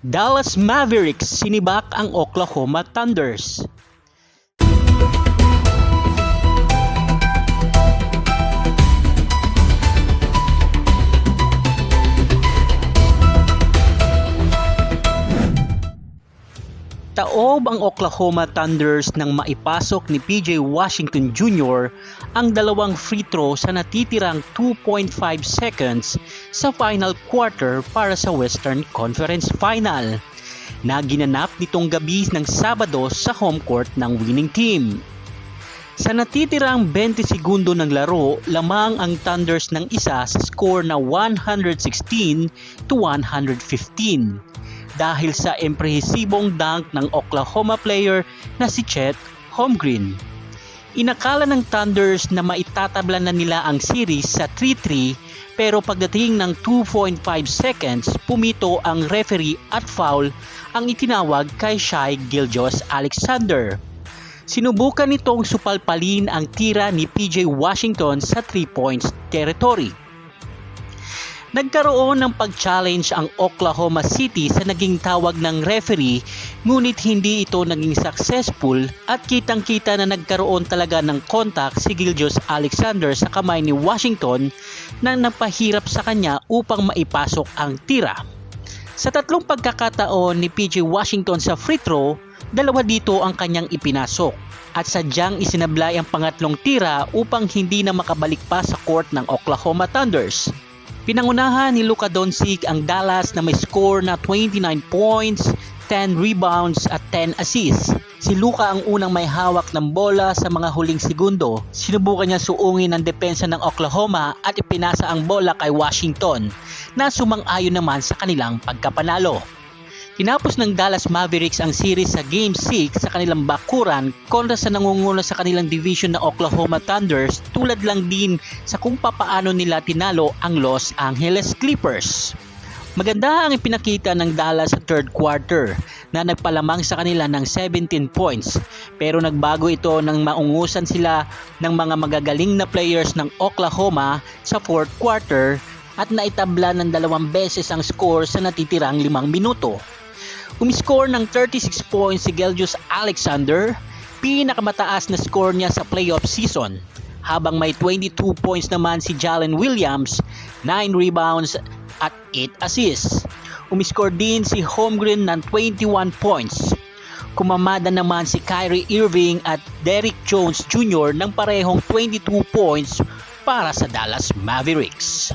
Dallas Mavericks sinibak ang Oklahoma Thunders. Taob ang Oklahoma Thunders nang maipasok ni PJ Washington Jr. ang dalawang free throw sa natitirang 2.5 seconds sa final quarter para sa Western Conference Final na ginanap nitong gabi ng Sabado sa home court ng winning team. Sa natitirang 20 segundo ng laro, lamang ang Thunders ng isa sa score na 116 to 115 dahil sa imprehisibong dunk ng Oklahoma player na si Chet Holmgren. Inakala ng Thunders na maitatabla na nila ang series sa 3-3 pero pagdating ng 2.5 seconds, pumito ang referee at foul ang itinawag kay Shai Gilgeous Alexander. Sinubukan nitong supalpalin ang tira ni PJ Washington sa 3 points territory. Nagkaroon ng pag-challenge ang Oklahoma City sa naging tawag ng referee ngunit hindi ito naging successful at kitang-kita na nagkaroon talaga ng contact si Gilgeous Alexander sa kamay ni Washington na napahirap sa kanya upang maipasok ang tira. Sa tatlong pagkakataon ni PJ Washington sa free throw, dalawa dito ang kanyang ipinasok at sadyang isinablay ang pangatlong tira upang hindi na makabalik pa sa court ng Oklahoma Thunders. Pinangunahan ni Luka Doncic ang Dallas na may score na 29 points, 10 rebounds at 10 assists. Si Luka ang unang may hawak ng bola sa mga huling segundo. Sinubukan niya suungin ang depensa ng Oklahoma at ipinasa ang bola kay Washington na sumang-ayon naman sa kanilang pagkapanalo. Tinapos ng Dallas Mavericks ang series sa Game 6 sa kanilang bakuran kontra sa nangunguna sa kanilang division na Oklahoma Thunders tulad lang din sa kung papaano nila tinalo ang Los Angeles Clippers. Maganda ang ipinakita ng Dallas sa third quarter na nagpalamang sa kanila ng 17 points pero nagbago ito nang maungusan sila ng mga magagaling na players ng Oklahoma sa fourth quarter at naitabla ng dalawang beses ang score sa natitirang limang minuto. Umiscore ng 36 points si Gelgius Alexander, pinakamataas na score niya sa playoff season. Habang may 22 points naman si Jalen Williams, 9 rebounds at 8 assists. Umiscore din si Holmgren ng 21 points. Kumamada naman si Kyrie Irving at Derrick Jones Jr. ng parehong 22 points para sa Dallas Mavericks.